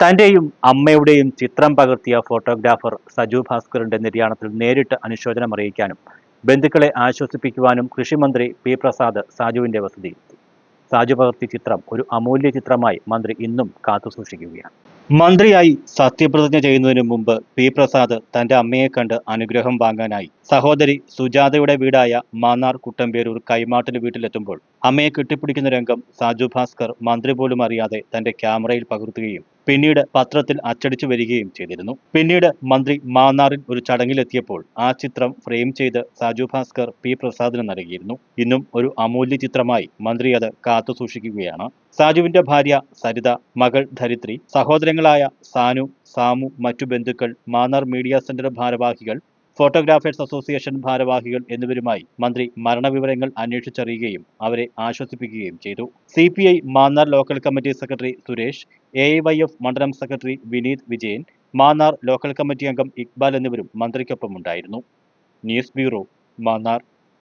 തന്റെയും അമ്മയുടെയും ചിത്രം പകർത്തിയ ഫോട്ടോഗ്രാഫർ സജു ഭാസ്കറിന്റെ നിര്യാണത്തിൽ നേരിട്ട് അനുശോചനം അറിയിക്കാനും ബന്ധുക്കളെ ആശ്വസിപ്പിക്കുവാനും കൃഷിമന്ത്രി പി പ്രസാദ് സാജുവിന്റെ വസതിയിലെത്തി. സാജു പകർത്തിയ ചിത്രം ഒരു അമൂല്യ ചിത്രമായി മന്ത്രി ഇന്നും കാത്തുസൂക്ഷിക്കുകയാണ്. മന്ത്രിയായി സത്യപ്രതിജ്ഞ ചെയ്യുന്നതിനു മുമ്പ് പി പ്രസാദ് തന്റെ അമ്മയെ കണ്ട് അനുഗ്രഹം വാങ്ങാനായി സഹോദരി സുജാതയുടെ വീടായ മാന്നാർ കുട്ടമ്പേരൂർ കൈമാട്ടിൽ വീട്ടിലെത്തുമ്പോൾ അമ്മയെ കെട്ടിപ്പിടിക്കുന്ന രംഗം സാജു ഭാസ്കർ മന്ത്രി പോലും അറിയാതെ തന്റെ ക്യാമറയിൽ പകർത്തുകയും പിന്നീട് പത്രത്തിൽ അച്ചടിച്ചു വരികയും ചെയ്തിരുന്നു. പിന്നീട് മന്ത്രി മാന്നാറിൽ ഒരു ചടങ്ങിലെത്തിയപ്പോൾ ആ ചിത്രം ഫ്രെയിം ചെയ്ത് സാജു ഭാസ്കർ പി പ്രസാദിന് നൽകിയിരുന്നു. ഇന്നും ഒരു അമൂല്യ ചിത്രമായി മന്ത്രി അത് കാത്തു സൂക്ഷിക്കുകയാണ്. സാജുവിന്റെ ഭാര്യ സരിത മകൾ ധരിത്രി സഹോദരങ്ങളായ സാനു സാമു മറ്റു ബന്ധുക്കൾ മാന്നാർ മീഡിയ സെന്റർ ഭാരവാഹികൾ ഫോട്ടോഗ്രാഫേഴ്സ് അസോസിയേഷൻ ഭാരവാഹികൾ എന്നിവരുമായി മന്ത്രി മരണവിവരങ്ങൾ അന്വേഷിച്ചറിയുകയും അവരെ ആശ്വസിപ്പിക്കുകയും ചെയ്തു. C P I Mannar local committee secretary Suresh A Y F മണ്ഡലം secretary Vineeth Vijayan Mannar local committee അംഗം ഇക്ബാൽ എന്നിവരും മന്ത്രിക്കൊപ്പമുണ്ടായിരുന്നു. News bureau Mannar.